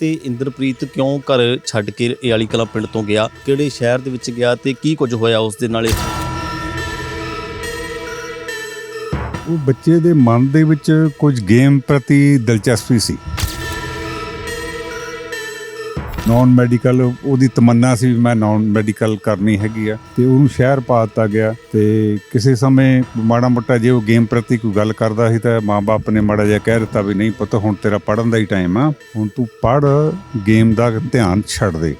ਤੇ ਇੰਦਰਪ੍ਰੀਤ ਕਿਉਂ ਘਰ ਛੱਡ ਕੇ ਇਹ ਵਾਲੀ ਕਲਾਂ ਪਿੰਡ ਤੋਂ ਗਿਆ? ਕਿਹੜੇ ਸ਼ਹਿਰ ਦੇ ਵਿੱਚ ਗਿਆ ਤੇ ਕੀ ਕੁਝ ਹੋਇਆ ਉਸ ਦੇ ਨਾਲ? ਉਹ ਬੱਚੇ ਦੇ ਮਨ ਦੇ ਵਿੱਚ ਕੁਝ ਗੇਮ ਪ੍ਰਤੀ ਦਿਲਚਸਪੀ ਸੀ। ਨਾਨ ਮੈਡੀਕਲ ਉਹਦੀ ਤਮੰਨਾ ਸੀ ਵੀ ਮੈਂ ਨਾਨ ਮੈਡੀਕਲ ਕਰਨੀ ਹੈਗੀ ਆ। ਤੇ ਉਹਨੂੰ ਸ਼ਹਿਰ ਪਾ ਦਿੱਤਾ ਗਿਆ ਤੇ ਕਿਸੇ ਸਮੇਂ ਮਾੜਾ ਮੋਟਾ ਜੇ ਉਹ ਗੇਮ ਪ੍ਰਤੀ ਕੋਈ ਗੱਲ ਕਰਦਾ ਸੀ ਤਾਂ ਮਾਪੇ ਨੇ ਮਾੜਾ ਜਿਹਾ ਕਹਿ ਦਿੱਤਾ ਵੀ ਨਹੀਂ ਪੁੱਤ, ਹੁਣ ਤੇਰਾ ਪੜਨ ਦਾ ਹੀ ਟਾਈਮ ਆ। ਹੁਣ ਤੂੰ ਪੜ ਗੇਮ ਦਾ ਧਿਆਨ ਛੱਡ ਦੇ।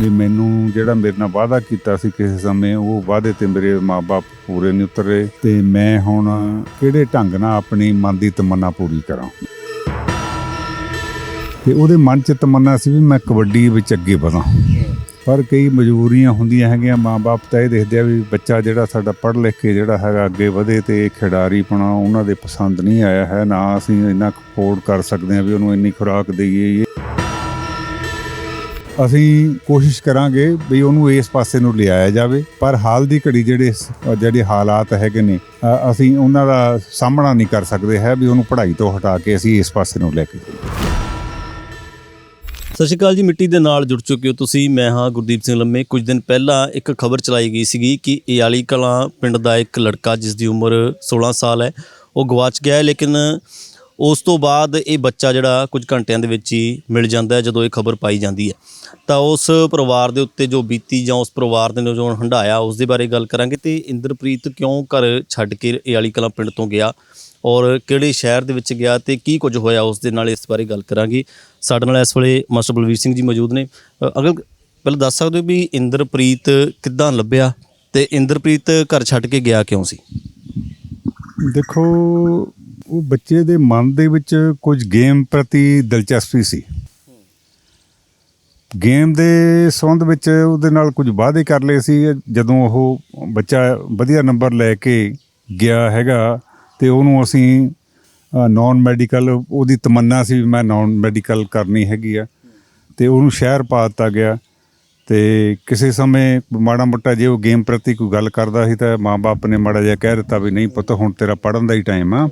ਵੀ ਮੈਨੂੰ ਜਿਹੜਾ ਮੇਰੇ ਨਾਲ ਵਾਅਦਾ ਕੀਤਾ ਸੀ ਕਿਸੇ ਸਮੇਂ, ਉਹ ਵਾਅਦੇ ਤੇ ਮੇਰੇ ਮਾਪੇ ਪੂਰੇ ਨਹੀਂ ਉਤਰੇ ਤੇ ਮੈਂ ਹੁਣ ਕਿਹੜੇ ਢੰਗ ਨਾਲ ਆਪਣੀ ਮਨ ਦੀ ਤਮੰਨਾ ਪੂਰੀ ਕਰਾਂ। ਤੇ ਉਹਦੇ ਮਨ 'ਚ ਤਮੰਨਾ ਸੀ ਵੀ ਮੈਂ ਕਬੱਡੀ ਵਿੱਚ ਅੱਗੇ ਵਧਾਂ। ਪਰ ਕਈ ਮਜਬੂਰੀਆਂ ਹੁੰਦੀਆਂ ਹੈਗੀਆਂ ਮਾਪੇ ਤਾਂ ਇਹ ਦੇਖਦੇ ਆ ਵੀ ਬੱਚਾ ਜਿਹੜਾ ਸਾਡਾ ਪੜ੍ਹ ਲਿਖ ਕੇ ਜਿਹੜਾ ਹੈਗਾ ਅੱਗੇ ਵਧੇ ਤੇ ਖਿਡਾਰੀ ਪਣਾ ਉਹਨਾਂ ਦੇ ਪਸੰਦ ਨਹੀਂ ਆਇਆ ਹੈ, ਨਾ ਅਸੀਂ ਇੰਨਾ ਅਫੋਰਡ ਕਰ ਸਕਦੇ ਆ ਵੀ ਉਹਨੂੰ ਇੰਨੀ ਖੁਰਾਕ ਦੇਈਏ ਅਸੀਂ ਕੋਸ਼ਿਸ਼ ਕਰਾਂਗੇ ਵੀ ਉਹਨੂੰ ਇਸ ਪਾਸੇ ਨੂੰ ਲਿਆਇਆ ਜਾਵੇ, ਪਰ ਹਾਲ ਦੀ ਘੜੀ ਜਿਹੜੇ ਜਿਹੜੇ ਹਾਲਾਤ ਹੈਗੇ ਨੇ ਅਸੀਂ ਉਹਨਾਂ ਦਾ ਸਾਹਮਣਾ ਨਹੀਂ ਕਰ ਸਕਦੇ ਹੈ ਵੀ ਉਹਨੂੰ ਪੜ੍ਹਾਈ ਤੋਂ ਹਟਾ ਕੇ ਅਸੀਂ ਇਸ ਪਾਸੇ ਨੂੰ ਲੈ ਕੇ ਜਾਈਏ। ਸਤਿ ਸ਼੍ਰੀ ਅਕਾਲ ਜੀ, ਮਿੱਟੀ ਦੇ ਨਾਲ ਜੁੜ ਚੁੱਕੇ ਹੋ ਤੁਸੀਂ। ਮੈਂ ਹਾਂ ਗੁਰਦੀਪ ਸਿੰਘ ਲੰਮੇ। ਕੁਝ ਦਿਨ ਪਹਿਲਾਂ ਇੱਕ ਖਬਰ ਚਲਾਈ ਗਈ ਸੀਗੀ ਕਿ ਏਆਲੀ ਕਲਾਂ ਪਿੰਡ ਦਾ ਇੱਕ ਲੜਕਾ ਜਿਸ ਦੀ ਉਮਰ 16 ਸਾਲ ਹੈ, ਉਹ ਗਵਾਚ ਗਿਆ ਹੈ, ਲੇਕਿਨ ਉਸ ਤੋਂ ਬਾਅਦ ਇਹ ਬੱਚਾ ਜਿਹੜਾ ਕੁਝ ਘੰਟਿਆਂ ਦੇ ਵਿੱਚ ਹੀ ਮਿਲ ਜਾਂਦਾ ਹੈ ਜਦੋਂ ਇਹ ਖਬਰ ਪਾਈ ਜਾਂਦੀ ਹੈ। ਤਾਂ ਉਸ ਪਰਿਵਾਰ ਦੇ ਉੱਤੇ ਜੋ ਬੀਤੀ ਜਾਂ ਉਸ ਪਰਿਵਾਰ ਦੇ ਨੇ ਜੋ ਹੰਡਾਇਆ ਉਸ ਦੇ ਬਾਰੇ ਗੱਲ ਕਰਾਂਗੇ। ਤੇ ਇੰਦਰਪ੍ਰੀਤ ਕਿਉਂ ਘਰ ਛੱਡ ਕੇ ਏਆਲੀ ਕਲਾਂ ਪਿੰਡ ਤੋਂ ਗਿਆ ਔਰ ਕਿਹੜੇ ਸ਼ਹਿਰ ਦੇ ਵਿੱਚ ਗਿਆ ਤੇ ਕੀ ਕੁਝ ਹੋਇਆ, ਉਸ ਦੇ ਨਾਲ ਇਸ ਬਾਰੇ ਗੱਲ ਕਰਾਂਗੇ। ਸਾਡੇ ਨਾਲ ਇਸ ਵੇਲੇ ਮਾਸਟਰ ਬਲਵੀਰ ਸਿੰਘ ਜੀ ਮੌਜੂਦ ਨੇ। ਅਗਰ ਪਹਿਲਾਂ ਦੱਸ ਸਕਦੇ ਹੋ ਵੀ ਇੰਦਰਪ੍ਰੀਤ ਕਿੱਦਾਂ ਲੱਭਿਆ ਤੇ ਇੰਦਰਪ੍ਰੀਤ ਘਰ ਛੱਡ ਕੇ ਗਿਆ ਕਿਉਂ ਸੀ? ਦੇਖੋ, ਉਹ ਬੱਚੇ ਦੇ ਮਨ ਦੇ ਵਿੱਚ ਕੁਝ ਗੇਮ ਪ੍ਰਤੀ ਦਿਲਚਸਪੀ ਸੀ। ਗੇਮ ਦੇ ਸੰਬੰਧ ਵਿੱਚ ਉਹਦੇ ਨਾਲ ਕੁਝ ਵਾਅਦੇ ਕਰ ਲਏ ਸੀ। ਜਦੋਂ ਉਹ ਬੱਚਾ ਵਧੀਆ ਨੰਬਰ ਲੈ ਕੇ ਗਿਆ ਹੈਗਾ ਤੇ ਉਹਨੂੰ ਅਸੀਂ ਨਾਨ ਮੈਡੀਕਲ ਉਹਦੀ ਤਮੰਨਾ ਸੀ ਵੀ ਮੈਂ ਨਾਨ ਮੈਡੀਕਲ ਕਰਨੀ ਹੈਗੀ ਆ। ਤੇ ਉਹਨੂੰ ਸ਼ਹਿਰ ਪਾ ਦਿੱਤਾ ਗਿਆ। ਤੇ ਕਿਸੇ ਸਮੇਂ ਮਾੜਾ ਮੋਟਾ ਜੇ ਉਹ ਗੇਮ ਪ੍ਰਤੀ ਕੋਈ ਗੱਲ ਕਰਦਾ ਸੀ ਤਾਂ ਮਾਪੇ ਨੇ ਮਾੜਾ ਜਿਹਾ ਕਹਿ ਦਿੱਤਾ ਵੀ ਨਹੀਂ ਪੁੱਤ, ਹੁਣ ਤੇਰਾ ਪੜਨ ਦਾ ਹੀ ਟਾਈਮ ਆ।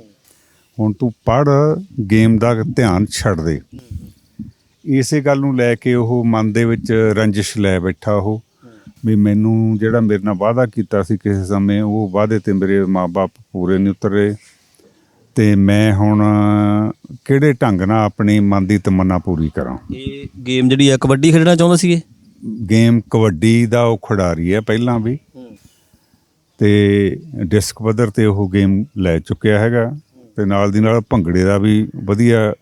ਹੁਣ ਤੂੰ ਪੜ ਗੇਮ ਦਾ ਧਿਆਨ ਛੱਡ ਦੇ। ਇਸੇ ਗੱਲ ਨੂੰ ਲੈ ਕੇ ਉਹ ਮਨ ਦੇ ਵਿੱਚ ਰੰਜਿਸ਼ ਲੈ ਬੈਠਾ ਉਹ। ਵੀ ਮੈਨੂੰ ਜਿਹੜਾ ਮੇਰੇ ਨਾਲ ਵਾਅਦਾ ਕੀਤਾ ਸੀ ਕਿਸੇ ਸਮੇਂ, ਉਹ ਵਾਅਦੇ ਤੇ ਮੇਰੇ ਮਾਪੇ ਪੂਰੇ ਨਹੀਂ ਉਤਰੇ। ਤੇ ਮੈਂ ਹੁਣ ਕਿਹੜੇ ਢੰਗ ਨਾਲ ਆਪਣੀ ਮਨ ਦੀ ਤਮੰਨਾ ਪੂਰੀ ਕਰਾਂ? ਇਹ ਗੇਮ ਜਿਹੜੀ ਆ ਕਬੱਡੀ ਖੇਡਣਾ ਚਾਹੁੰਦਾ ਸੀਗੇ ਗੇਮ ਕਬੱਡੀ ਦਾ ਉਹ ਖਿਡਾਰੀ ਹੈ ਪਹਿਲਾਂ ਵੀ। ਤੇ ਡਿਸਕ ਪੱਧਰ ਤੇ ਉਹ ਗੇਮ ਲੈ ਚੁੱਕਿਆ ਹੈਗਾ। ਤੇ ਨਾਲ ਦੀ ਨਾਲ ਭੰਗੜੇ ਦਾ ਵੀ ਵਧੀਆ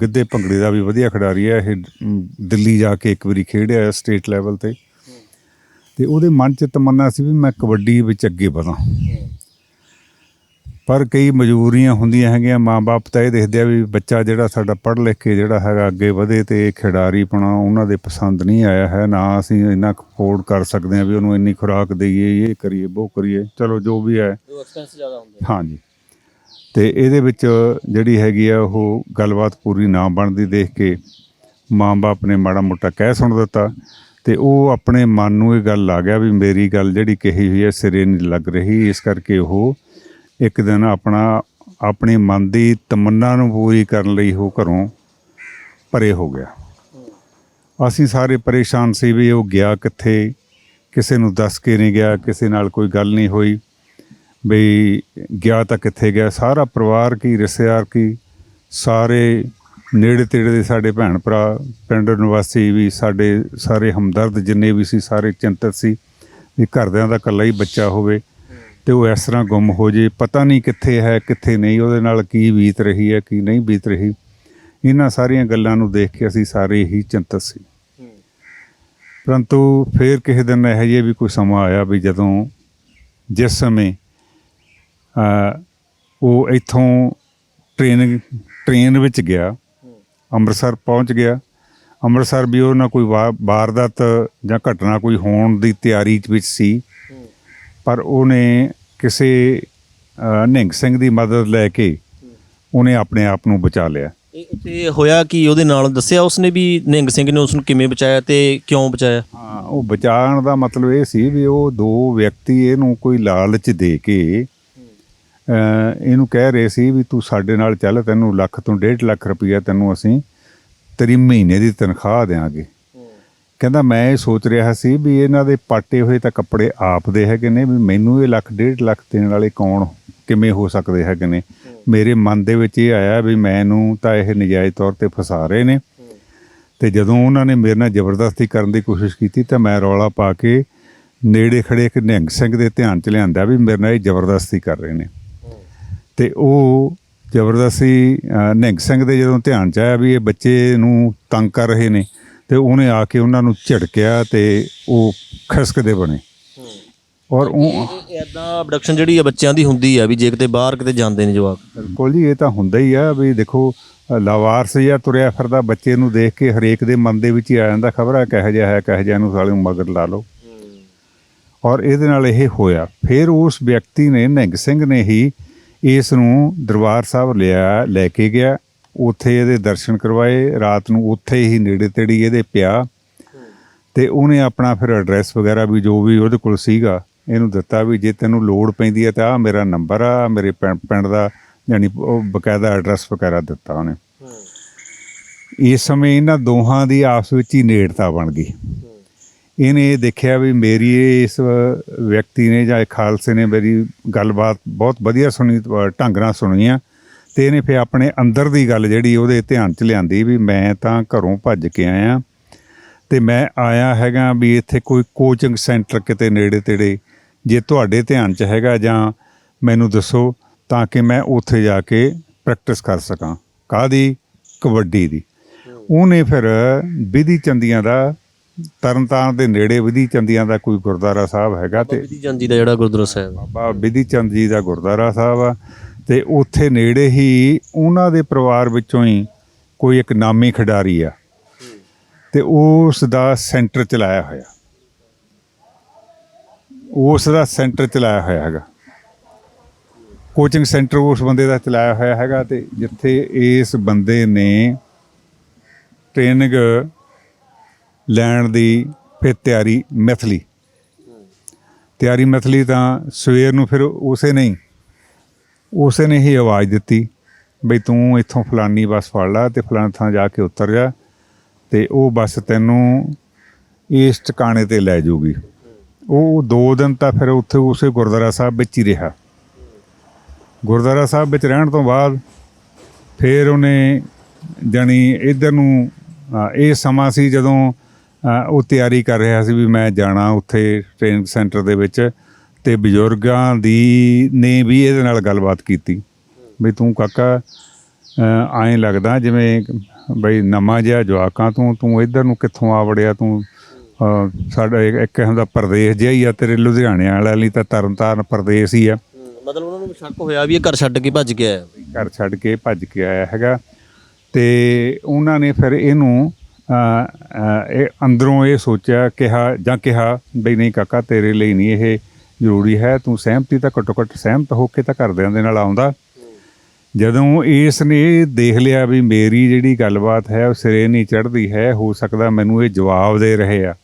ਗਿੱਧੇ ਭੰਗੜੇ ਦਾ ਵੀ ਵਧੀਆ ਖਿਡਾਰੀ ਹੈ। ਇਹ ਦਿੱਲੀ ਜਾ ਕੇ ਇੱਕ ਵਾਰੀ ਖੇਡਿਆ ਸਟੇਟ ਲੈਵਲ ਤੇ। ਤੇ ਉਹਦੇ ਮਨ 'ਚ ਤਮੰਨਾ ਸੀ ਵੀ ਮੈਂ ਕਬੱਡੀ ਵਿੱਚ ਅੱਗੇ ਵਧਾਂ। ਪਰ ਕਈ ਮਜਬੂਰੀਆਂ ਹੁੰਦੀਆਂ ਹੈਗੀਆਂ ਮਾਪੇ ਤਾਂ ਇਹ ਦੇਖਦੇ ਆ ਵੀ ਬੱਚਾ ਜਿਹੜਾ ਸਾਡਾ ਪੜ੍ਹ ਲਿਖ ਕੇ ਜਿਹੜਾ ਹੈਗਾ ਅੱਗੇ ਵਧੇ ਤੇ ਖਿਡਾਰੀ ਪਣਾ ਉਹਨਾਂ ਦੇ ਪਸੰਦ ਨਹੀਂ ਆਇਆ ਹੈ ਨਾ ਅਸੀਂ ਇੰਨਾ ਅਫੋਰਡ ਕਰ ਸਕਦੇ ਆ ਵੀ ਉਹਨੂੰ ਇੰਨੀ ਖੁਰਾਕ ਦਈਏ ਇਹ ਕਰੀਏ ਉਹ ਕਰੀਏ ਚਲੋ ਜੋ ਵੀ ਹੈ। ਉਹ ਐਕਸਪੈਂਸ ਜ਼ਿਆਦਾ ਹੁੰਦੇ ਹਾਂਜੀ। ਤੇ ਇਹਦੇ ਵਿੱਚ ਜਿਹੜੀ ਹੈਗੀ ਆ ਉਹ ਗੱਲਬਾਤ ਪੂਰੀ ਨਾ ਬਣਦੀ ਦੇਖ ਕੇ ਮਾਂ-ਬਾਪ ਨੇ ਮਾੜਾ ਮੋਟਾ ਕਹਿ ਸੁਣ ਦਿੱਤਾ ਤੇ ਉਹ ਆਪਣੇ ਮਨ ਨੂੰ ਇਹ ਗੱਲ ਆ ਗਿਆ ਵੀ ਮੇਰੀ ਗੱਲ ਜਿਹੜੀ ਕਹੀ ਹੋਈ ਹੈ ਸਿਰੇ ਨਹੀਂ ਲੱਗ ਰਹੀ ਇਸ ਕਰਕੇ ਉਹ ਇੱਕ ਦਿਨ ਆਪਣਾ, ਆਪਣੇ ਮਨ ਦੀ ਤਮੰਨਾ ਨੂੰ ਪੂਰੀ ਕਰਨ ਲਈ ਉਹ ਘਰੋਂ ਪਰੇ ਹੋ ਗਿਆ। ਅਸੀਂ ਸਾਰੇ ਪਰੇਸ਼ਾਨ ਸੀ ਵੀ ਉਹ ਗਿਆ ਕਿੱਥੇ, ਕਿਸੇ ਨੂੰ ਦੱਸ ਕੇ ਨਹੀਂ ਗਿਆ, ਕਿਸੇ ਨਾਲ ਕੋਈ ਗੱਲ ਨਹੀਂ ਹੋਈ। ਬਈ ਗਿਆ ਤਾਂ ਕਿੱਥੇ ਗਿਆ? ਸਾਰਾ ਪਰਿਵਾਰ ਕੀ, ਰਿਸ਼ਤੇਦਾਰ ਕੀ? ਸਾਰੇ ਨੇੜੇ ਤੇੜੇ ਦੇ ਸਾਡੇ ਭੈਣ ਭਰਾ, ਪਿੰਡ ਨਿਵਾਸੀ ਵੀ, ਸਾਡੇ ਸਾਰੇ ਹਮਦਰਦ ਜਿੰਨੇ ਵੀ ਸੀ, ਸਾਰੇ ਚਿੰਤਤ ਸੀ ਵੀ ਘਰਦਿਆਂ ਦਾ ਇਕੱਲਾ ਹੀ ਬੱਚਾ ਹੋਵੇ। ਤੇ ਉਹ ਇਸ ਤਰ੍ਹਾਂ ਗੁੰਮ ਹੋ ਜੇ, ਪਤਾ ਨਹੀਂ ਕਿੱਥੇ ਹੈ, ਕਿੱਥੇ ਨਹੀਂ, ਉਹਦੇ ਨਾਲ ਕੀ ਬੀਤ ਰਹੀ ਹੈ, ਕੀ ਨਹੀਂ ਬੀਤ ਰਹੀ। ਇਹਨਾਂ ਸਾਰੀਆਂ ਗੱਲਾਂ ਨੂੰ ਦੇਖ ਕੇ ਅਸੀਂ ਸਾਰੇ ਹੀ ਚਿੰਤਤ ਸੀ। ਪਰੰਤੂ ਫਿਰ ਕਿਸੇ ਦਿਨ ਇਹੋ ਜਿਹਾ ਵੀ ਕੋਈ ਸਮਾਂ ਆਇਆ ਵੀ ਜਦੋਂ ਜਿਸ ਸਮੇਂ ਉਹ ਇੱਥੋਂ ਟ੍ਰੇਨ ਟ੍ਰੇਨ ਵਿੱਚ ਗਿਆ, ਅੰਮ੍ਰਿਤਸਰ ਪਹੁੰਚ ਗਿਆ। ਅੰਮ੍ਰਿਤਸਰ ਵੀ ਉਹਨਾਂ ਕੋਈ ਵਾ- ਵਾਰਦਾਤ ਜਾਂ ਘਟਨਾ ਕੋਈ ਹੋਣ ਦੀ ਤਿਆਰੀ ਵਿੱਚ ਸੀ। ਪਰ ਉਹਨੇ ਕਿਸੇ ਅ, ਨਿਹੰਗ ਸਿੰਘ ਦੀ ਮਦਦ ਲੈ ਕੇ ਉਹਨੇ ਆਪਣੇ ਆਪ ਨੂੰ ਬਚਾ ਲਿਆ। ਇਹ ਹੋਇਆ ਕਿ? ਉਹਦੇ ਨਾਲ ਦੱਸਿਆ ਉਸਨੇ ਵੀ ਨਿਹੰਗ ਸਿੰਘ ਨੇ ਉਸ ਨੂੰ ਕਿਵੇਂ ਬਚਾਇਆ ਤੇ ਕਿਉਂ ਬਚਾਇਆ? ਹਾਂ ਉਹ ਬਚਾਉਣ ਦਾ ਮਤਲਬ ਇਹ ਸੀ ਵੀ ਉਹ ਦੋ ਵਿਅਕਤੀ ਇਹਨੂੰ ਕੋਈ ਲਾਲਚ ਦੇ ਕੇ ਇਹਨੂੰ ਕਹਿ ਰਹੇ ਸੀ ਵੀ ਤੂੰ ਸਾਡੇ ਨਾਲ ਚੱਲ ਤੈਨੂੰ ਲੱਖ ਤੋਂ ਡੇਢ ਲੱਖ ਰੁਪਈਆ ਤੈਨੂੰ ਅਸੀਂ ਤੇਰੀ ਮਹੀਨੇ ਦੀ ਤਨਖਾਹ ਦੇਾਂਗੇ ਕਹਿੰਦਾ ਮੈਂ ਇਹ ਸੋਚ ਰਿਹਾ ਸੀ ਵੀ ਇਹਨਾਂ ਦੇ ਪਾਟੇ ਹੋਏ ਤਾਂ ਕੱਪੜੇ ਆਪ ਦੇ ਹੈਗੇ ਨੇ ਵੀ ਮੈਨੂੰ ਇਹ ਲੱਖ ਡੇਢ ਲੱਖ ਦੇਣ ਵਾਲੇ ਕੌਣ ਕਿਵੇਂ ਹੋ ਸਕਦੇ ਹੈਗੇ ਨੇ? ਮੇਰੇ ਮਨ ਦੇ ਵਿੱਚ ਇਹ ਆਇਆ ਵੀ ਮੈਨੂੰ ਤਾਂ ਇਹ ਨਜਾਇਜ਼ ਤੌਰ ਤੇ ਫਸਾ ਰਹੇ ਨੇ। ਤੇ ਜਦੋਂ ਉਹਨਾਂ ਨੇ ਮੇਰੇ ਨਾਲ ਜ਼ਬਰਦਸਤੀ ਕਰਨ ਦੀ ਕੋਸ਼ਿਸ਼ ਕੀਤੀ ਤਾਂ ਮੈਂ ਰੌਲਾ ਪਾ ਕੇ ਨੇੜੇ ਖੜੇ ਇੱਕ ਨਿਹੰਗ ਸਿੰਘ ਦੇ ਧਿਆਨ ਚ ਲਿਆਂਦਾ ਵੀ ਮੇਰੇ ਨਾਲ ਇਹ ਜ਼ਬਰਦਸਤੀ ਕਰ ਰਹੇ ਨੇ। ਤੇ ਉਹ ਜ਼ਬਰਦਸਤੀ ਨਿਹੰਗ ਸਿੰਘ ਦੇ ਜਦੋਂ ਧਿਆਨ ਚ ਆਇਆ ਵੀ ਇਹ ਬੱਚੇ ਨੂੰ ਤੰਗ ਕਰ ਰਹੇ ਨੇ ਤੇ ਉਹਨੇ ਆ ਕੇ ਉਹਨਾਂ ਨੂੰ ਝਿੜਕਿਆ ਤੇ ਉਹ ਖਸਕਦੇ ਬਣੇ। ਔਰ ਉਹ ਇਦਾਂ ਅਬਡਕਸ਼ਨ ਜਿਹੜੀ ਆ ਬੱਚਿਆਂ ਦੀ ਹੁੰਦੀ ਆ ਵੀ ਜੇ ਕਿਤੇ ਬਾਹਰ ਕਿਤੇ ਜਾਂਦੇ ਨੇ ਜਵਾਕ। ਬਿਲਕੁਲ ਜੀ ਇਹ ਤਾਂ ਹੁੰਦਾ ਹੀ ਆ ਵੀ ਦੇਖੋ ਲਾਵਾਰਸ ਜਾਂ ਤੁਰਿਆ ਫਿਰਦਾ ਬੱਚੇ ਨੂੰ ਦੇਖ ਕੇ ਹਰੇਕ ਦੇ ਮਨ ਦੇ ਵਿੱਚ ਹੀ ਆ ਜਾਂਦਾ ਖਬਰ ਹੈ ਕਿਹੋ ਜਿਹਾ ਹੈ ਕਿਹੋ ਜਿਹਾ ਨੂੰ ਸਾਲੇ ਮਗਰ ਲਾ ਲਓ। ਔਰ ਇਹਦੇ ਨਾਲ ਇਹ ਹੋਇਆ। ਫਿਰ ਉਸ ਵਿਅਕਤੀ ਨੇ ਨਿਹੰਗ ਸਿੰਘ ਨੇ ਹੀ ਇਸ ਨੂੰ ਦਰਬਾਰ ਸਾਹਿਬ ਲਿਆ ਲੈ ਕੇ ਗਿਆ। ਉੱਥੇ ਇਹਦੇ ਦਰਸ਼ਨ ਕਰਵਾਏ, ਰਾਤ ਨੂੰ ਉੱਥੇ ਹੀ ਨੇੜੇ ਤੇੜੀ ਇਹਦੇ ਪਿਆ। ਤੇ ਉਹਨੇ ਆਪਣਾ ਫਿਰ ਐਡਰੈਸ ਵਗੈਰਾ ਵੀ ਜੋ ਵੀ ਉਹਦੇ ਕੋਲ ਸੀਗਾ, ਇਹਨੂੰ ਦਿੱਤਾ ਵੀ ਜੇ ਤੈਨੂੰ ਲੋੜ ਪੈਂਦੀ ਹੈ ਤਾਂ ਆ ਮੇਰਾ ਨੰਬਰ ਆ ਮੇਰੇ ਪਿੰ- ਪਿੰਡ ਦਾ ਯਾਨੀ ਉਹ ਬਕਾਇਦਾ ਐਡਰੈਸ ਵਗੈਰਾ ਦਿੱਤਾ ਉਹਨੇ। ਇਸ ਸਮੇਂ ਇਹਨਾਂ ਦੋਹਾਂ ਦੀ ਆਪਸ ਵਿੱਚ ਹੀ ਨੇੜਤਾ ਬਣ ਗਈ। ਇਹਨੇ ਇਹ ਦੇਖਿਆ ਵੀ ਮੇਰੀ ਇਸ ਵਿਅਕਤੀ ਨੇ ਜਾਂ ਇਹ ਖਾਲਸੇ ਨੇ ਮੇਰੀ ਗੱਲਬਾਤ ਬਹੁਤ ਵਧੀਆ ਸੁਣੀ ਢੰਗ ਨਾਲ ਸੁਣੀ ਆ। ਤੇ ਇਹਨੇ ਫਿਰ ਆਪਣੇ ਅੰਦਰ ਦੀ ਗੱਲ ਜਿਹੜੀ ਉਹਦੇ ਧਿਆਨ ਚ ਲਿਆਂਦੀ ਵੀ ਮੈਂ ਤਾਂ ਘਰੋਂ ਭੱਜ ਕੇ ਆਇਆ। ਤੇ ਮੈਂ ਆਇਆ ਹੈਗਾ ਵੀ ਇੱਥੇ ਕੋਈ ਕੋਚਿੰਗ ਸੈਂਟਰ ਕਿਤੇ ਨੇੜੇ ਤੇੜੇ ਜੇ ਤੁਹਾਡੇ ਧਿਆਨ ਚ ਹੈਗਾ ਜਾਂ ਮੈਨੂੰ ਦੱਸੋ ਤਾਂ ਕਿ ਮੈਂ ਉੱਥੇ ਜਾ ਕੇ ਪ੍ਰੈਕਟਿਸ ਕਰ ਸਕਾਂ। ਕਾਦੀ ਕਬੱਡੀ ਦੀ। ਉਹਨੇ ਫਿਰ ਵਿਧੀ ਚੰਦੀਆਂ ਦਾ ਤਰਨਤਾਰਨ ਦੇ ਨੇੜੇ ਵਿਧੀ ਚੰਦੀਆਂ ਦਾ ਕੋਈ ਗੁਰਦੁਆਰਾ ਸਾਹਿਬ ਹੈਗਾ ਤੇ ਵਿਧੀ ਚੰਦੀ ਦਾ ਜਿਹੜਾ ਗੁਰਦੁਆਰਾ ਸਾਹਿਬ ਬਾਬਾ ਵਿਧੀ ਚੰਦ ਜੀ ਦਾ ਗੁਰਦੁਆਰਾ ਸਾਹਿਬ ਆ। ਤੇ ਉੱਥੇ ਨੇੜੇ ਹੀ ਉਹਨਾਂ ਦੇ ਪਰਿਵਾਰ ਵਿੱਚੋਂ ਹੀ ਕੋਈ ਇੱਕ ਨਾਮੀ ਖਿਡਾਰੀ ਆ। ਤੇ ਉਸ ਦਾ ਸੈਂਟਰ ਚਲਾਇਆ ਹੋਇਆ। ਉਸ ਦਾ ਸੈਂਟਰ ਚਲਾਇਆ ਹੋਇਆ ਹੈਗਾ। ਕੋਚਿੰਗ ਸੈਂਟਰ ਉਸ ਬੰਦੇ ਦਾ ਚਲਾਇਆ ਹੋਇਆ ਹੈਗਾ ਤੇ ਜਿੱਥੇ ਇਸ ਬੰਦੇ ਨੇ ਟ੍ਰੇਨਿੰਗ ਲੈਣ ਦੀ ਫਿਰ ਤਿਆਰੀ ਮੈਥਲੀ। ਤਿਆਰੀ ਮੈਥਲੀ ਤਾਂ ਸਵੇਰ ਨੂੰ ਫਿਰ ਉਸੇ ਨੇ ਉਸੇ ਨੇ ਹੀ ਆਵਾਜ਼ ਦਿੱਤੀ ਬਈ ਤੂੰ ਇੱਥੋਂ ਫਲਾਨੀ ਬੱਸ ਫੜ ਲਾ ਤੇ ਫਲਾਣ ਥਾਂ ਜਾ ਕੇ ਉਤਰ ਜਾ ਤੇ ਉਹ ਬੱਸ ਤੈਨੂੰ ਇਸ ਟਿਕਾਣੇ ਤੇ ਲੈ ਜਾਊਗੀ। ਉਹ ਦੋ ਦਿਨ ਤਾਂ ਫਿਰ ਉੱਥੇ ਉਸੇ ਗੁਰਦੁਆਰਾ ਸਾਹਿਬ ਵਿੱਚ ਹੀ ਰਿਹਾ। ਗੁਰਦੁਆਰਾ ਸਾਹਿਬ ਵਿੱਚ ਰਹਿਣ ਤੋਂ ਬਾਅਦ ਫਿਰ ਉਹਨੇ ਜਾਣੀ ਇਧਰ ਨੂੰ ਇਹ ਸਮਾਂ ਸੀ ਜਦੋਂ ਉਹ ਤਿਆਰੀ ਕਰ ਰਿਹਾ ਸੀ ਵੀ ਮੈਂ ਜਾਣਾ ਉੱਥੇ ਟ੍ਰੇਨਿੰਗ ਸੈਂਟਰ ਦੇ ਵਿੱਚ। ਤੇ ਬਜ਼ੁਰਗਾਂ ਦੀ ਨੇ ਵੀ ਇਹਦੇ ਨਾਲ ਗੱਲਬਾਤ ਕੀਤੀ। ਵੀ ਤੂੰ ਕਾਕਾ ਐਂ ਲੱਗਦਾ ਜਿਵੇਂ ਬਈ ਨਵਾਂ ਜਿਹਾ ਜਵਾਕਾਂ ਤੂੰ ਤੂੰ ਇੱਧਰ ਨੂੰ ਕਿੱਥੋਂ ਆ ਵੜਿਆ ਤੂੰ? ਸਾਡਾ ਇੱਕ- ਇੱਕ ਹੁੰਦਾ ਪ੍ਰਦੇਸ਼ ਜਿਹਾ ਹੀ ਆ ਤੇਰੇ ਲੁਧਿਆਣੇ ਵਾਲਾ ਲਈ ਤਾਂ ਤਰਨਤਾਰਨ ਪ੍ਰਦੇਸ਼ ਹੀ ਆ। ਮਤਲਬ ਉਹਨਾਂ ਨੂੰ ਸ਼ੱਕ ਹੋਇਆ ਵੀ ਇਹ ਘਰ ਛੱਡ ਕੇ ਭੱਜ ਗਿਆ ਹੈ ਘਰ ਛੱਡ ਕੇ ਭੱਜ ਕੇ ਆਇਆ ਹੈਗਾ। ਤੇ ਉਹਨਾਂ ਨੇ ਫਿਰ ਇਹਨੂੰ ਇਹ ਅੰਦਰੋਂ ਇਹ ਸੋਚਿਆ ਕਿਹਾ ਜਾਂ ਕਿਹਾ ਬਈ ਨਹੀਂ ਕਾਕਾ ਤੇਰੇ ਲਈ ਨਹੀਂ ਇਹ ਜ਼ਰੂਰੀ ਹੈ ਤੂੰ ਸਹਿਮਤੀ ਤਾਂ ਘੱਟੋ ਘੱਟ ਸਹਿਮਤ ਹੋ ਕੇ ਤਾਂ ਘਰਦਿਆਂ ਦੇ ਨਾਲ ਆਉਂਦਾ। ਜਦੋਂ ਇਸ ਨੇ ਦੇਖ ਲਿਆ ਵੀ ਮੇਰੀ ਜਿਹੜੀ ਗੱਲਬਾਤ ਹੈ ਉਹ ਸਿਰੇ ਨਹੀਂ ਚੜ੍ਹਦੀ ਹੈ ਹੋ ਸਕਦਾ ਮੈਨੂੰ ਇਹ ਜਵਾਬ ਦੇ ਰਹੇ ਆ।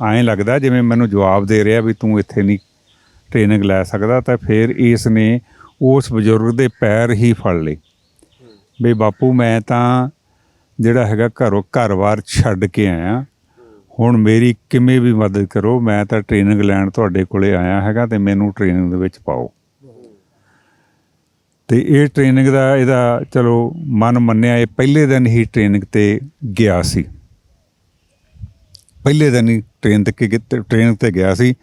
ਐਂ ਲੱਗਦਾ ਜਿਵੇਂ ਮੈਨੂੰ ਜਵਾਬ ਦੇ ਰਿਹਾ ਵੀ ਤੂੰ ਇੱਥੇ ਨਹੀਂ ਟ੍ਰੇਨਿੰਗ ਲੈ ਸਕਦਾ ਤਾਂ ਫਿਰ ਇਸ ਨੇ ਉਸ ਬਜ਼ੁਰਗ ਦੇ ਪੈਰ ਹੀ ਫੜ ਲਏ। ਵੀ ਬਾਪੂ ਮੈਂ ਤਾਂ ਜਿਹੜਾ ਹੈਗਾ ਘਰੋਂ ਘਰ-ਬਾਰ ਛੱਡ ਕੇ ਆਇਆ। ਹੁਣ ਮੇਰੀ ਕਿਵੇਂ ਵੀ ਮਦਦ ਕਰੋ, ਮੈਂ ਤਾਂ ਟ੍ਰੇਨਿੰਗ ਲੈਣ ਤੁਹਾਡੇ ਕੋਲੇ ਆਇਆ ਹੈਗਾ ਤੇ ਮੈਨੂੰ ਟ੍ਰੇਨਿੰਗ ਦੇ ਵਿੱਚ ਪਾਓ। ਤੇ ਇਹ ਟ੍ਰੇਨਿੰਗ ਦਾ ਇਹਦਾ ਚਲੋ ਮਨ ਮੰਨਿਆ, ਇਹ ਪਹਿਲੇ ਦਿਨ ਹੀ ਟ੍ਰੇਨਿੰਗ ਤੇ ਗਿਆ ਸੀ। ਪਹਿਲੇ ਦਿਨ ਹੀ ਟ੍ਰੇਨ ਤੇ ਟ੍ਰੇਨਿੰਗ ਤੇ ਗਿਆ ਸੀ।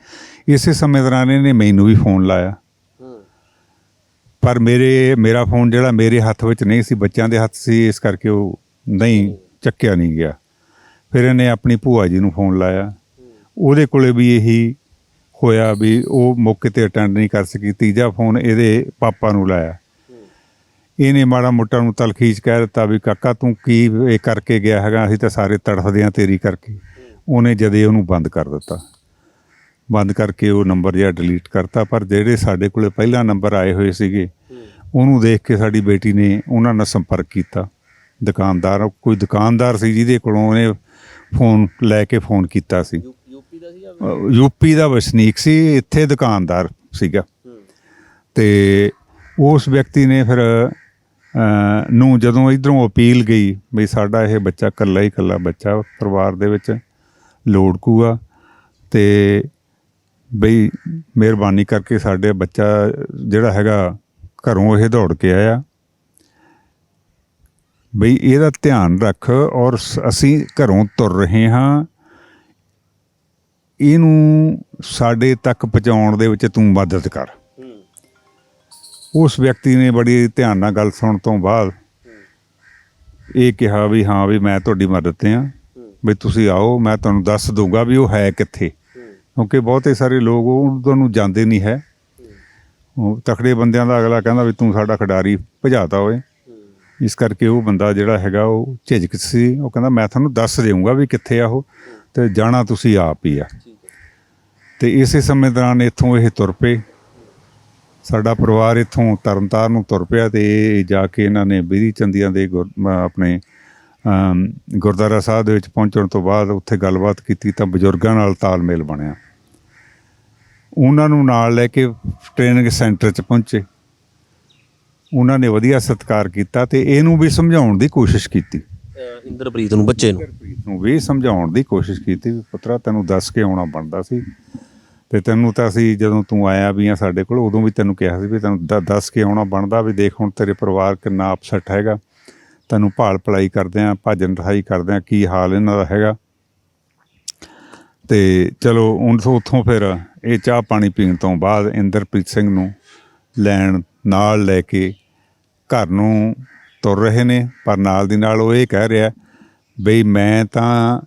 ਇਸੇ ਸਮੇਂ ਦੌਰਾਨ ਇਹਨੇ ਮੈਨੂੰ ਵੀ ਫੋਨ ਲਾਇਆ। ਪਰ ਮੇਰੇ, ਮੇਰਾ ਫੋਨ ਜਿਹੜਾ ਮੇਰੇ ਹੱਥ ਵਿੱਚ ਨਹੀਂ ਸੀ, ਬੱਚਿਆਂ ਦੇ ਹੱਥ ਸੀ, ਇਸ ਕਰਕੇ ਉਹ ਨਹੀਂ ਚੱਕਿਆ ਨਹੀਂ ਗਿਆ। ਫਿਰ ਇਹਨੇ ਆਪਣੀ ਭੂਆ ਜੀ ਨੂੰ ਫੋਨ ਲਾਇਆ। ਉਹਦੇ ਕੋਲੇ ਵੀ ਇਹੀ ਹੋਇਆ ਵੀ ਉਹ ਮੌਕੇ ਤੇ ਅਟੈਂਡ ਨਹੀਂ ਕਰ ਸਕੀ। ਤੀਜਾ ਫੋਨ ਇਹਦੇ ਪਾਪਾ ਨੂੰ ਲਾਇਆ। ਇਹਨੇ ਮਾੜਾ ਮੋਟਾ ਨੂੰ ਤਲਖੀਚ ਕਹਿ ਦਿੱਤਾ ਵੀ, ਕਾਕਾ, ਤੂੰ ਕੀ ਇਹ ਕਰਕੇ ਗਿਆ ਹੈਗਾ? ਅਸੀਂ ਤਾਂ ਸਾਰੇ ਤੜਫਦੇ ਹਾਂ ਤੇਰੀ ਕਰਕੇ। ਉਹਨੇ ਜਦੇ ਉਹਨੂੰ ਬੰਦ ਕਰ ਦਿੱਤਾ। ਬੰਦ ਕਰਕੇ ਉਹ ਨੰਬਰ ਜਿਹਾ ਡਿਲੀਟ ਕਰਤਾ, ਪਰ ਜਿਹੜੇ ਸਾਡੇ ਕੋਲੇ ਪਹਿਲਾ ਨੰਬਰ ਆਏ ਹੋਏ ਸੀਗੇ, ਉਹਨੂੰ ਦੇਖ ਕੇ ਸਾਡੀ ਬੇਟੀ ਨੇ ਉਹਨਾਂ ਨਾਲ ਸੰਪਰਕ ਕੀਤਾ। ਦੁਕਾਨਦਾਰ, ਕੋਈ ਦੁਕਾਨਦਾਰ ਸੀ ਜਿਹਦੇ ਕੋਲੋਂ ਉਹਨੇ ਫੋਨ ਲੈ ਕੇ ਫੋਨ ਕੀਤਾ ਸੀ। ਯੂਪੀ ਦਾ ਸੀ ਜਾਂ ਅਹ ਯੂਪੀ ਦਾ ਵਸਨੀਕ ਸੀ ਇੱਥੇ ਦੁਕਾਨਦਾਰ ਸੀਗਾ। ਤੇ ਉਸ ਵਿਅਕਤੀ ਨੇ ਫਿਰ ਨੂੰ ਜਦੋਂ ਇਧਰੋਂ ਅਪੀਲ ਗਈ ਵੀ ਸਾਡਾ ਇਹ ਬੱਚਾ ਇਕੱਲਾ ਹੀ ਇਕੱਲਾ ਬੱਚਾ ਪਰਿਵਾਰ ਦੇ ਵਿੱਚ ਲੋੜਕੂ ਆ ਤੇ ਬਈ ਮਿਹਰਬਾਨੀ ਕਰਕੇ ਸਾਡੇ ਬੱਚਾ ਜਿਹੜਾ ਹੈਗਾ ਘਰੋਂ ਇਹ ਦੌੜ ਕੇ ਆਇਆ। ਬਈ ਇਹਦਾ ਧਿਆਨ ਰੱਖ ਔਰ ਅਸੀਂ ਘਰੋਂ ਤੁਰ ਰਹੇ ਹਾਂ। ਇਹਨੂੰ ਸਾਡੇ ਤੱਕ ਪਹੁੰਚਾਉਣ ਦੇ ਵਿੱਚ ਤੂੰ ਮਦਦ ਕਰ। ਉਸ ਵਿਅਕਤੀ ਨੇ ਬੜੀ ਧਿਆਨ ਨਾਲ ਗੱਲ ਸੁਣਨ ਤੋਂ ਬਾਅਦ ਇਹ ਕਿਹਾ ਵੀ ਹਾਂ ਵੀ ਮੈਂ ਤੁਹਾਡੀ ਮਦਦ ਤੇ ਆ ਵੀ ਤੁਸੀਂ ਆਓ ਮੈਂ ਤੁਹਾਨੂੰ ਦੱਸ ਦਊਗਾ ਵੀ ਉਹ ਹੈ ਕਿੱਥੇ। ਕਿਉਂਕਿ ਬਹੁਤੇ ਸਾਰੇ ਲੋਕ ਉਹ ਤੁਹਾਨੂੰ ਜਾਂਦੇ ਨਹੀਂ ਹੈ। ਉਹ ਤਕੜੇ ਬੰਦਿਆਂ ਦਾ ਅਗਲਾ ਕਹਿੰਦਾ ਵੀ ਤੂੰ ਸਾਡਾ ਖਿਡਾਰੀ ਭਜਾਤਾ ਓਏ। ਇਸ ਕਰਕੇ ਉਹ ਬੰਦਾ ਜਿਹੜਾ ਹੈਗਾ ਉਹ ਝਿਜਕ ਸੀ। ਉਹ ਕਹਿੰਦਾ ਮੈਂ ਤੁਹਾਨੂੰ ਦੱਸ ਦੇਵਾਂਗਾ ਵੀ ਕਿੱਥੇ ਆ ਉਹ ਤੇ ਜਾਣਾ ਤੁਸੀਂ ਆਪ ਹੀ ਆ। ਤੇ ਇਸੇ ਸਮੇਂ ਦੌਰਾਨ ਇੱਥੋਂ ਇਹ ਤੁਰ ਪਏ। ਸਾਡਾ ਪਰਿਵਾਰ ਇੱਥੋਂ ਤਰਨਤਾਰਨ ਨੂੰ ਤੁਰ ਪਿਆ ਤੇ ਇਹ ਜਾ ਕੇ ਇਹਨਾਂ ਨੇ ਬੀਰੀ ਚੰਦੀਆਂ ਦੇ ਗੁਰ- ਆਪਣੇ ਅਮ, ਗੁਰਦੁਆਰਾ ਸਾਹਿਬ ਦੇ ਵਿੱਚ ਪਹੁੰਚਣ ਤੋਂ ਬਾਅਦ ਉੱਥੇ ਗੱਲਬਾਤ ਕੀਤੀ ਤਾਂ ਬਜ਼ੁਰਗਾਂ ਨਾਲ ਤਾਲਮੇਲ ਬਣਿਆ। ਉਹਨਾਂ ਨੂੰ ਨਾਲ ਲੈ ਕੇ ਟ੍ਰੇਨਿੰਗ ਸੈਂਟਰ 'ਚ ਪਹੁੰਚੇ। ਉਹਨਾਂ ਨੇ ਵਧੀਆ ਸਤਿਕਾਰ ਕੀਤਾ ਤੇ ਇਹਨੂੰ ਵੀ ਸਮਝਾਉਣ ਦੀ ਕੋਸ਼ਿਸ਼ ਕੀਤੀ। ਅਹ ਇੰਦਰਪ੍ਰੀਤ ਨੂੰ ਬੱਚੇ ਨੂੰ। ਗੁਰਪ੍ਰੀਤ ਨੂੰ ਵੀ ਸਮਝਾਉਣ ਦੀ ਕੋਸ਼ਿਸ਼ ਕੀਤੀ ਵੀ ਪੁੱਤਰਾ ਤੈਨੂੰ ਦੱਸ ਕੇ ਆਉਣਾ ਬਣਦਾ ਸੀ। ਤੇ ਤੈਨੂੰ ਤਾਂ ਅਸੀਂ ਜਦੋਂ ਤੂੰ ਆਇਆ ਵੀ ਆ ਸਾਡੇ ਕੋਲ ਉਦੋਂ ਵੀ ਤੈਨੂੰ ਕਿਹਾ ਸੀ ਵੀ ਤੈਨੂੰ ਦ- ਦੱਸ ਕੇ ਆਉਣਾ ਬਣਦਾ ਵੀ ਦੇਖ ਹੁਣ ਤੇਰੇ ਪਰਿਵਾਰ ਕਿੰਨਾ ਅਪਸੈਟ ਹੈਗਾ। ਤੈਨੂੰ ਭਾਲ ਭਲਾਈ ਕਰਦੇ ਆ ਭਾਜਨ ਰਹਾਈ ਕਰਦੇ ਆ ਕੀ ਹਾਲ ਇਹਨਾਂ ਦਾ ਹੈਗਾ। ਤੇ ਚਲੋ ਤੋਂ ਉੱਥੋਂ ਫਿਰ ਇਹ ਚਾਹ ਪਾਣੀ ਪੀਣ ਤੋਂ ਬਾਅਦ ਇੰਦਰਪ੍ਰੀਤ ਸਿੰਘ ਨੂੰ ਲੈਣ ਨਾਲ ਲੈ ਕੇ ਘਰ ਨੂੰ ਤੁਰ ਰਹੇ ਨੇ ਪਰ ਨਾਲ ਦੀ ਨਾਲ ਉਹ ਇਹ ਕਹਿ ਰਿਹਾ ਬਈ ਮੈਂ ਤਾਂ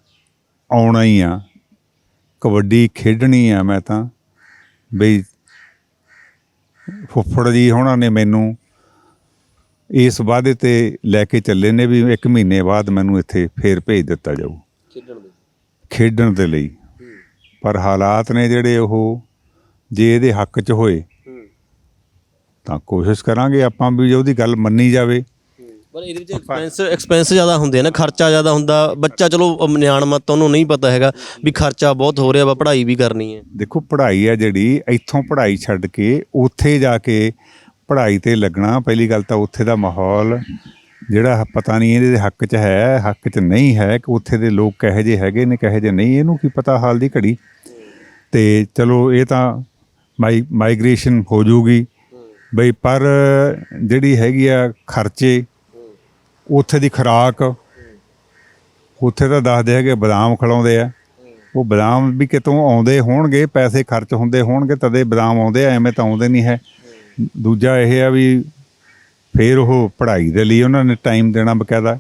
ਆਉਣਾ ਹੀ ਆ। ਕਬੱਡੀ ਖੇਡਣੀ ਆ ਮੈਂ ਤਾਂ। ਬਈ ਫੁੱਫੜ ਜੀ ਹੋਣਾ ਨੇ ਮੈਨੂੰ ਇਸ ਵਾਅਦੇ ਤੇ ਲੈ ਕੇ ਚੱਲੇ ਨੇ ਵੀ ਇੱਕ ਮਹੀਨੇ ਬਾਅਦ ਮੈਨੂੰ ਇੱਥੇ ਫੇਰ ਭੇਜ ਦਿੱਤਾ ਜਾਊ। ਖੇਡਣ ਦੇ ਖੇਡਣ ਦੇ ਲਈ। ਪਰ ਹਾਲਾਤ ਨੇ ਜਿਹੜੇ ਉਹ ਜੇ ਇਹਦੇ ਹੱਕ 'ਚ ਹੋਏ ਤਾਂ ਕੋਸ਼ਿਸ਼ ਕਰਾਂਗੇ ਆਪਾਂ ਵੀ ਜੇ ਉਹਦੀ ਗੱਲ ਮੰਨੀ ਜਾਵੇ। ਪਰ ਇਹਦੇ ਵਿੱਚ ਐਕਸਪੈਂਸ ਐਕਸਪੈਂਸ ਜ਼ਿਆਦਾ ਹੁੰਦੇ ਆ ਨਾ ਖਰਚਾ ਜ਼ਿਆਦਾ ਹੁੰਦਾ। ਬੱਚਾ ਚਲੋ ਨਿਆਣ ਮਤ ਉਹਨੂੰ ਨਹੀਂ ਪਤਾ ਹੈਗਾ ਵੀ ਖਰਚਾ ਬਹੁਤ ਹੋ ਰਿਹਾ ਵਾ ਪੜ੍ਹਾਈ ਵੀ ਕਰਨੀ ਹੈ। ਦੇਖੋ ਪੜ੍ਹਾਈ ਆ ਜਿਹੜੀ ਇੱਥੋਂ ਪੜ੍ਹਾਈ ਛੱਡ ਕੇ ਉੱਥੇ ਜਾ ਕੇ ਪੜ੍ਹਾਈ ਤੇ ਲੱਗਣਾ ਪਹਿਲੀ ਗੱਲ ਤਾਂ ਉੱਥੇ ਦਾ ਮਾਹੌਲ ਜਿਹੜਾ ਪਤਾ ਨਹੀਂ ਇਹਦੇ ਹੱਕ 'ਚ ਹੈ ਹੱਕ 'ਚ ਨਹੀਂ ਹੈ ਕਿ ਉੱਥੇ ਦੇ ਲੋਕ ਕਹੇ ਜੇ ਹੈਗੇ ਨੇ ਕਹੇ ਜੇ ਨਹੀਂ ਇਹਨੂੰ ਕੀ ਪਤਾ ਹਾਲ ਦੀ ਘੜੀ। ਤੇ ਚਲੋ ਇਹ ਤਾਂ ਮਾਈ ਮਾਈਗ੍ਰੇਸ਼ਨ ਹੋ ਜਾਊਗੀ। ਬਈ ਪਰ ਜਿਹੜੀ ਹੈਗੀ ਆ ਖਰਚੇ, ਉੱਥੇ ਦੀ ਖੁਰਾਕ, ਉੱਥੇ ਤਾਂ ਦੱਸਦੇ ਹੈਗੇ ਬਦਾਮ ਖਿਲਾਉਂਦੇ ਆ। ਉਹ ਬਦਾਮ ਵੀ ਕਿਤੋਂ ਆਉਂਦੇ ਹੋਣਗੇ, ਪੈਸੇ ਖਰਚ ਹੁੰਦੇ ਹੋਣਗੇ, ਤਦੇ ਬਦਾਮ ਆਉਂਦੇ ਆ, ਐਵੇਂ ਤਾਂ ਆਉਂਦੇ ਨਹੀਂ ਹੈ। ਦੂਜਾ ਇਹ ਆ ਵੀ ਫਿਰ ਉਹ ਪੜ੍ਹਾਈ ਦੇ ਲਈ ਉਹਨਾਂ ਨੇ ਟਾਈਮ ਦੇਣਾ ਬਕਾਇਦਾ।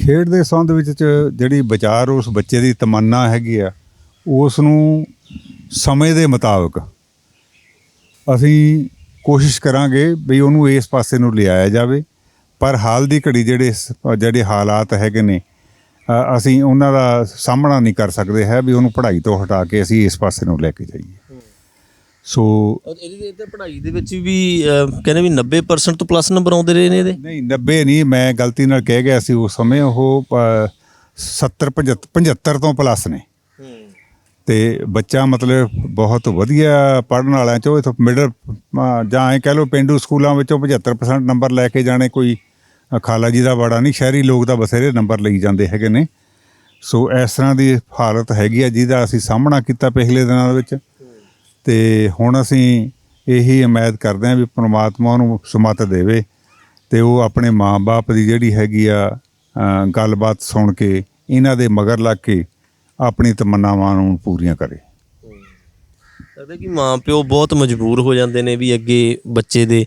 ਖੇਡ ਦੇ ਸੰਬੰਧ ਵਿੱਚ ਜਿਹੜੀ ਵਿਚਾਰ ਉਸ ਬੱਚੇ ਦੀ ਤਮੰਨਾ ਹੈਗੀ ਆ, ਉਸ ਨੂੰ ਸਮੇਂ ਦੇ ਮੁਤਾਬਕ ਅਸੀਂ ਕੋਸ਼ਿਸ਼ ਕਰਾਂਗੇ ਵੀ ਉਹਨੂੰ ਇਸ ਪਾਸੇ ਨੂੰ ਲਿਆਇਆ ਜਾਵੇ। ਪਰ ਹਾਲ ਦੀ ਘੜੀ ਜਿਹੜੇ ਜਿਹੜੇ ਹਾਲਾਤ ਹੈਗੇ ਨੇ ਅਸੀਂ ਉਹਨਾਂ ਦਾ ਸਾਹਮਣਾ ਨਹੀਂ ਕਰ ਸਕਦੇ ਹੈ ਵੀ ਉਹਨੂੰ ਪੜ੍ਹਾਈ ਤੋਂ ਹਟਾ ਕੇ ਅਸੀਂ ਇਸ ਪਾਸੇ ਨੂੰ ਲੈ ਕੇ ਜਾਈਏ। ਸੋ ਇਹਦੀ ਤੇ ਪੜ੍ਹਾਈ ਦੇ ਵਿੱਚ ਵੀ ਕਹਿੰਦੇ ਵੀ 90% ਤੋਂ ਪਲੱਸ ਨੰਬਰ ਆਉਂਦੇ ਰਹੇ ਨੇ ਇਹਦੇ? ਨਹੀਂ 90 ਨਹੀਂ ਮੈਂ ਗਲਤੀ ਨਾਲ ਕਹਿ ਗਿਆ ਸੀ ਉਸ ਸਮੇਂ ਉਹ ਅ, 70 75 75 ਤੋਂ ਪਲੱਸ ਨੇ। ਤੇ ਬੱਚਾ ਮਤਲਬ ਬਹੁਤ ਵਧੀਆ ਪੜਨ ਵਾਲਿਆਂ ਚੋਂ, ਇਥੋਂ ਮਿਡਲ ਜਾਂ ਐ ਕਹਿ ਲਓ ਪਿੰਡੂ ਸਕੂਲਾਂ ਵਿੱਚੋਂ 75% ਨੰਬਰ ਲੈ ਕੇ ਜਾਣੇ ਕੋਈ ਖਾਲਾ ਜੀ ਦਾ ਬੜਾ ਨਹੀਂ, ਸ਼ਹਿਰੀ ਲੋਕ ਤਾਂ ਬਥੇਰੇ ਨੰਬਰ ਲਈ ਜਾਂਦੇ ਹੈਗੇ ਨੇ। ਸੋ ਇਸ ਤਰ੍ਹਾਂ ਦੀ ਹਾਲਤ ਹੈਗੀ ਆ ਜਿਹਦਾ ਅਸੀਂ ਸਾਹਮਣਾ ਕੀਤਾ ਪਿਛਲੇ ਦਿਨਾਂ ਦੇ ਵਿੱਚ। ਤੇ ਹੁਣ ਅਸੀਂ ਇਹੀ ਉਮੀਦ ਕਰਦੇ ਹਾਂ ਵੀ ਪ੍ਰਮਾਤਮਾ ਨੂੰ ਸਮਤ ਦੇਵੇ ਤੇ ਉਹ ਆਪਣੇ ਮਾਂ-ਬਾਪ ਦੀ ਜਿਹੜੀ ਹੈਗੀ ਆ ਗੱਲਬਾਤ ਸੁਣ ਕੇ, ਇਹਨਾਂ ਦੇ ਮਗਰ ਲੱਗ ਕੇ ਆਪਣੀ ਤਮੰਨਾਵਾਂ ਨੂੰ ਪੂਰੀਆਂ ਕਰੇ। ਲੱਗਦਾ ਕਿ ਮਾਂ ਪਿਓ ਬਹੁਤ ਮਜਬੂਰ ਹੋ ਜਾਂਦੇ ਨੇ ਵੀ ਅੱਗੇ ਬੱਚੇ ਦੇ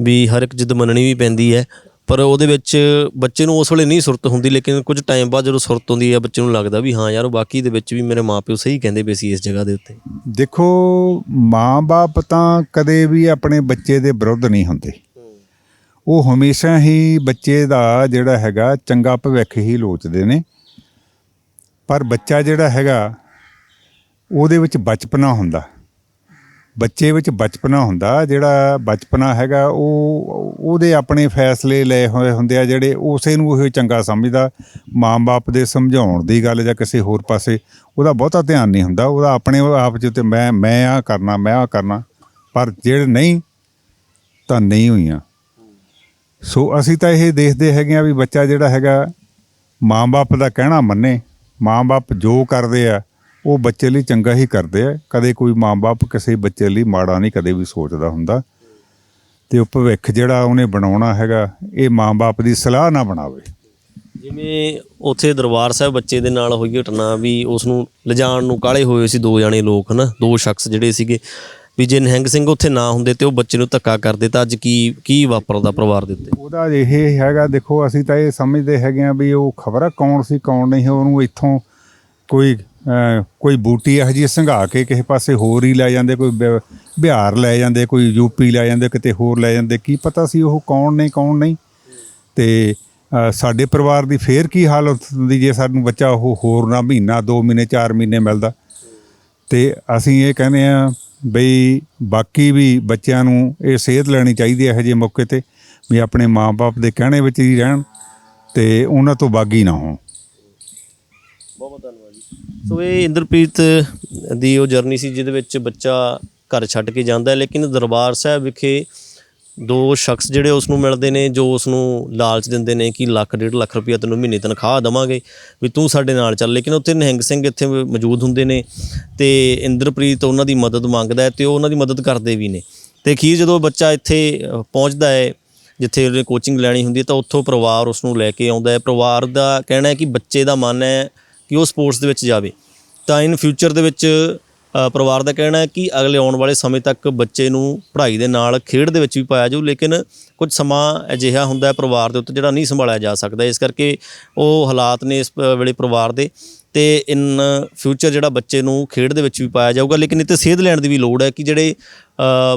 ਵੀ ਹਰ ਇੱਕ ਜਿੱਦ ਮੰਨਣੀ ਵੀ ਪੈਂਦੀ ਹੈ। ਪਰ ਉਹਦੇ ਵਿੱਚ ਬੱਚੇ ਨੂੰ ਉਸ ਵੇਲੇ ਨਹੀਂ ਸੁਰਤ ਹੁੰਦੀ ਲੇਕਿਨ ਕੁਝ ਟਾਈਮ ਬਾਅਦ ਜਦੋਂ ਸੁਰਤ ਹੁੰਦੀ ਹੈ ਬੱਚੇ ਨੂੰ ਲੱਗਦਾ ਵੀ ਹਾਂ ਯਾਰ ਬਾਕੀ ਦੇ ਵਿੱਚ ਵੀ ਮੇਰੇ ਮਾਂ ਪਿਓ ਸਹੀ ਕਹਿੰਦੇ ਪਏ ਸੀ ਇਸ ਜਗ੍ਹਾ ਦੇ ਉੱਤੇ। ਦੇਖੋ ਮਾਂ-ਬਾਪ ਤਾਂ ਕਦੇ ਵੀ ਆਪਣੇ ਬੱਚੇ ਦੇ ਵਿਰੁੱਧ ਨਹੀਂ ਹੁੰਦੇ। ਉਹ ਹਮੇਸ਼ਾ ਹੀ ਬੱਚੇ ਦਾ ਜਿਹੜਾ ਹੈਗਾ ਚੰਗਾ ਭਵਿੱਖ ਹੀ ਲੋਚਦੇ ਨੇ। ਪਰ ਬੱਚਾ ਜਿਹੜਾ ਹੈਗਾ, ਉਹਦੇ ਵਿੱਚ ਬਚਪਨਾ ਹੁੰਦਾ। ਬੱਚੇ ਵਿੱਚ ਬਚਪਨਾ ਹੁੰਦਾ, ਜਿਹੜਾ ਬਚਪਨਾ ਹੈਗਾ, ਉਹ, ਉਹਦੇ ਆਪਣੇ ਫੈਸਲੇ ਲਏ ਹੋਏ ਹੁੰਦੇ ਆ, ਜਿਹੜੇ ਉਸੇ ਨੂੰ ਉਹ ਚੰਗਾ ਸਮਝਦਾ। ਮਾਂ-ਬਾਪ ਦੇ ਸਮਝਾਉਣ ਦੀ ਗੱਲ ਜਾਂ ਕਿਸੇ ਹੋਰ ਪਾਸੇ, ਉਹਦਾ ਬਹੁਤਾ ਧਿਆਨ ਨਹੀਂ ਹੁੰਦਾ। ਉਹਦਾ ਆਪਣੇ ਆਪ 'ਚ ਤੇ ਮੈਂ ਮੈਂ ਆ ਕਰਨਾ, ਮੈਂ ਆ ਕਰਨਾ। ਪਰ ਜਿਹੜੇ ਨਹੀਂ, ਤਾਂ ਨਹੀਂ ਹੋਈਆਂ। ਸੋ ਅਸੀਂ ਤਾਂ ਇਹ ਦੇਖਦੇ ਹੈਗੇ ਆ ਵੀ ਬੱਚਾ ਜਿਹੜਾ ਹੈਗਾ, ਮਾਂ-ਬਾਪ ਦਾ ਕਹਿਣਾ ਮੰਨੇ। ਮਾਂ-ਬਾਪ ਜੋ ਕਰਦੇ ਆ, ਉਹ ਬੱਚੇ ਲਈ ਚੰਗਾ ਹੀ ਕਰਦੇ ਆ। ਕਦੇ ਕੋਈ ਮਾਂ-ਬਾਪ ਕਿਸੇ ਬੱਚੇ ਲਈ ਮਾੜਾ ਨਹੀਂ ਕਦੇ ਵੀ ਸੋਚਦਾ ਹੁੰਦਾ। ਤੇ ਉਹ ਭਵਿੱਖ ਜਿਹੜਾ ਉਹਨੇ ਬਣਾਉਣਾ ਹੈਗਾ, ਇਹ ਮਾਂ-ਬਾਪ ਦੀ ਸਲਾਹ ਨਾ ਬਣਾਵੇ। ਜਿਵੇਂ ਉੱਥੇ ਦਰਬਾਰ ਸਾਹਿਬ ਬੱਚੇ ਦੇ ਨਾਲ ਹੋਈ ਘਟਨਾ ਵੀ ਉਸ ਨੂੰ ਲਿਜਾਣ ਨੂੰ ਕਾਲੇ ਹੋਏ ਸੀ ਦੋ ਜਾਣੇ ਲੋਕ, ਹਨਾ? ਦੋ ਸ਼ਖਸ ਜਿਹੜੇ ਸੀਗੇ। ਵੀ ਜੇ ਨਿਹੰਗ ਸਿੰਘ ਉੱਥੇ ਨਾ ਹੁੰਦੇ ਤੇ ਉਹ ਬੱਚੇ ਨੂੰ ਧੱਕਾ ਕਰਦੇ ਤਾਂ ਅੱਜ ਕੀ ਕੀ ਵਾਪਰਦਾ ਪਰਿਵਾਰ ਦੇ ਉੱਤੇ? ਉਹਦਾ ਇਹ ਹੈਗਾ, ਦੇਖੋ, ਅਸੀਂ ਤਾਂ ਇਹ ਸਮਝਦੇ ਹੈਗੇ ਆ ਵੀ ਉਹ ਖਬਰ ਆ ਕੌਣ ਸੀ, ਕੌਣ ਨਹੀਂ, ਉਹਨੂੰ ਇੱਥੋਂ ਕੋਈ ਕੋਈ ਬੂਟੀ ਇਹੋ ਜਿਹੀ ਸੰਘਾ ਕੇ ਕਿਸੇ ਪਾਸੇ ਹੋਰ ਹੀ ਲੈ ਜਾਂਦੇ, ਕੋਈ ਬਿ- ਬਿਹਾਰ ਲੈ ਜਾਂਦੇ, ਕੋਈ ਯੂਪੀ ਲੈ ਜਾਂਦੇ, ਕਿਤੇ ਹੋਰ ਲੈ ਜਾਂਦੇ, ਕੀ ਪਤਾ ਸੀ ਉਹ ਕੌਣ ਨੇ, ਕੌਣ ਨਹੀਂ? ਤੇ ਸਾਡੇ ਪਰਿਵਾਰ ਦੀ ਫੇਰ ਕੀ ਹਾਲਤ ਹੁੰਦੀ ਜੇ ਸਾਨੂੰ ਬੱਚਾ ਉਹ ਹੋਰ ਨਾ ਮਹੀਨਾ 2 ਮਹੀਨੇ 4 ਮਹੀਨੇ ਮਿਲਦਾ? ਤੇ ਅਸੀਂ ਇਹ ਕਹਿੰਦੇ ਆ ਬਈ ਬਾਕੀ ਵੀ ਬੱਚਿਆਂ ਨੂੰ ਇਹ ਸੇਧ ਲੈਣੀ ਚਾਹੀਦੀ ਹੈ ਇਹੋ ਜਿਹੇ ਮੌਕੇ ਤੇ ਵੀ ਆਪਣੇ ਮਾਪੇ ਦੇ ਕਹਿਣੇ ਵਿੱਚ ਹੀ ਰਹਿਣ ਤੇ ਉਹਨਾਂ ਤੋਂ ਬਾਗੀ ਨਾ ਹੋਣ। ਬਹੁਤ ਬਹੁਤ ਧੰਨਵਾਦ ਜੀ। ਸੋ ਇਹ ਇੰਦਰਪ੍ਰੀਤ ਦੀ ਉਹ ਜਰਨੀ ਸੀ ਜਿਹਦੇ ਵਿੱਚ ਬੱਚਾ ਘਰ ਛੱਡ ਕੇ ਜਾਂਦਾ ਲੇਕਿਨ ਦਰਬਾਰ ਸਾਹਿਬ ਵਿਖੇ ਦੋ ਸ਼ਖਸ ਜਿਹੜੇ ਉਸ ਨੂੰ ਮਿਲਦੇ ਨੇ, ਜੋ ਉਸ ਨੂੰ ਲਾਲਚ ਦਿੰਦੇ ਨੇ ਕਿ ਲੱਖ, ਡੇਢ ਲੱਖ ਰੁਪਇਆ ਤੈਨੂੰ ਮਹੀਨੇ ਤਨਖਾਹ ਦੇਵਾਂਗੇ, ਵੀ ਤੂੰ ਸਾਡੇ ਨਾਲ ਚੱਲ। ਲੇਕਿਨ ਉੱਥੇ ਨਿਹੰਗ ਸਿੰਘ ਇੱਥੇ ਮੌਜੂਦ ਹੁੰਦੇ ਨੇ ਤੇ ਇੰਦਰਪ੍ਰੀਤ ਉਹਨਾਂ ਦੀ ਮਦਦ ਮੰਗਦਾ ਹੈ ਤੇ ਉਹ ਉਹਨਾਂ ਦੀ ਮਦਦ ਕਰਦੇ ਵੀ ਨੇ। ਤੇ ਅਖੀਰ ਜਦੋਂ ਬੱਚਾ ਇੱਥੇ ਪਹੁੰਚਦਾ ਹੈ, ਜਿੱਥੇ ਉਹਨੇ ਕੋਚਿੰਗ ਲੈਣੀ ਹੁੰਦੀ ਹੈ, ਤਾਂ ਉੱਥੋਂ ਪਰਿਵਾਰ ਉਸ ਨੂੰ ਲੈ ਕੇ ਆਉਂਦਾ ਹੈ। ਪਰਿਵਾਰ ਦਾ ਕਹਿਣਾ ਹੈ ਕਿ ਬੱਚੇ ਦਾ ਮਨ ਹੈ ਕਿ ਉਹ ਸਪੋਰਟਸ ਦੇ ਵਿੱਚ ਜਾਵੇ। ਤਾਂ ਇਨ ਫਿਊਚਰ ਦੇ ਵਿੱਚ ਪਰਿਵਾਰ ਦਾ ਕਹਿਣਾ ਹੈ ਕਿ ਅਗਲੇ ਆਉਣ ਵਾਲੇ ਸਮੇਂ ਤੱਕ ਬੱਚੇ ਨੂੰ ਪੜ੍ਹਾਈ ਦੇ ਨਾਲ ਖੇਡ ਦੇ ਵਿੱਚ ਵੀ ਪਾਇਆ ਜਾਊ, ਲੇਕਿਨ ਕੁਝ ਸਮਾਂ ਅਜਿਹਾ ਹੁੰਦਾ ਹੈ ਪਰਿਵਾਰ ਦੇ ਉੱਤੇ ਜਿਹੜਾ ਨਹੀਂ ਸੰਭਾਲਿਆ ਜਾ ਸਕਦਾ। ਇਸ ਕਰਕੇ ਉਹ ਹਾਲਾਤ ਨੇ ਇਸ ਵੇਲੇ ਪਰਿਵਾਰ ਦੇ ਤੇ ਇਨ ਫਿਊਚਰ ਜਿਹੜਾ ਬੱਚੇ ਨੂੰ ਖੇਡ ਦੇ ਵਿੱਚ ਵੀ ਪਾਇਆ ਜਾਊਗਾ, ਲੇਕਿਨ ਇੱਥੇ ਸੇਧ ਲੈਣ ਦੀ ਵੀ ਲੋੜ ਹੈ ਕਿ ਜਿਹੜੇ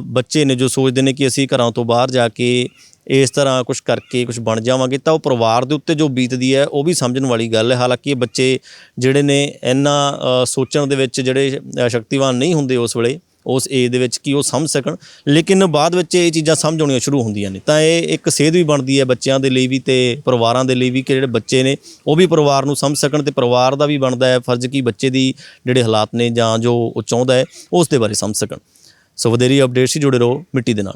ਬੱਚੇ ਨੇ ਜੋ ਸੋਚਦੇ ਨੇ ਕਿ ਅਸੀਂ ਘਰਾਂ ਤੋਂ ਬਾਹਰ ਜਾ ਕੇ ਇਸ ਤਰ੍ਹਾਂ ਕੁਝ ਕਰਕੇ ਕੁਝ ਬਣ ਜਾਵਾਂਗੇ, ਤਾਂ ਉਹ ਪਰਿਵਾਰ ਦੇ ਉੱਤੇ ਜੋ ਬੀਤਦੀ ਹੈ, ਉਹ ਵੀ ਸਮਝਣ ਵਾਲੀ ਗੱਲ ਹੈ। ਹਾਲਾਂਕਿ ਇਹ ਬੱਚੇ ਜਿਹੜੇ ਨੇ, ਇੰਨਾ ਸੋਚਣ ਦੇ ਵਿੱਚ ਜਿਹੜੇ ਸ਼ਕਤੀਵਾਨ ਨਹੀਂ ਹੁੰਦੇ ਉਸ ਵੇਲੇ ਉਸ ਏਜ ਦੇ ਵਿੱਚ ਕਿ ਉਹ ਸਮਝ ਸਕਣ। ਲੇਕਿਨ ਬਾਅਦ ਵਿੱਚ ਇਹ ਚੀਜ਼ਾਂ ਸਮਝ ਆਉਣੀਆਂ ਸ਼ੁਰੂ ਹੁੰਦੀਆਂ ਨੇ। ਤਾਂ ਇਹ ਇੱਕ ਸੇਧ ਵੀ ਬਣਦੀ ਹੈ ਬੱਚਿਆਂ ਦੇ ਲਈ ਵੀ ਤੇ ਪਰਿਵਾਰਾਂ ਦੇ ਲਈ ਵੀ ਕਿ ਜਿਹੜੇ ਬੱਚੇ ਨੇ, ਉਹ ਵੀ ਪਰਿਵਾਰ ਨੂੰ ਸਮਝ ਸਕਣ ਤੇ ਪਰਿਵਾਰ ਦਾ ਵੀ ਬਣਦਾ ਹੈ। ਫਰਜ਼ ਕਿ ਬੱਚੇ ਦੀ ਜਿਹੜੇ ਹਾਲਾਤ ਨੇ ਜਾਂ ਜੋ ਉਹ ਚਾਹੁੰਦਾ ਹੈ, ਉਸ ਦੇ ਬਾਰੇ ਸਮਝ ਸਕਣ। ਸੋ ਵਧੇਰੀ ਅਪਡੇਟਸ ਹੀ ਜੁੜੇ ਰਹੋ ਮਿੱਟੀ ਦੇ ਨਾਲ।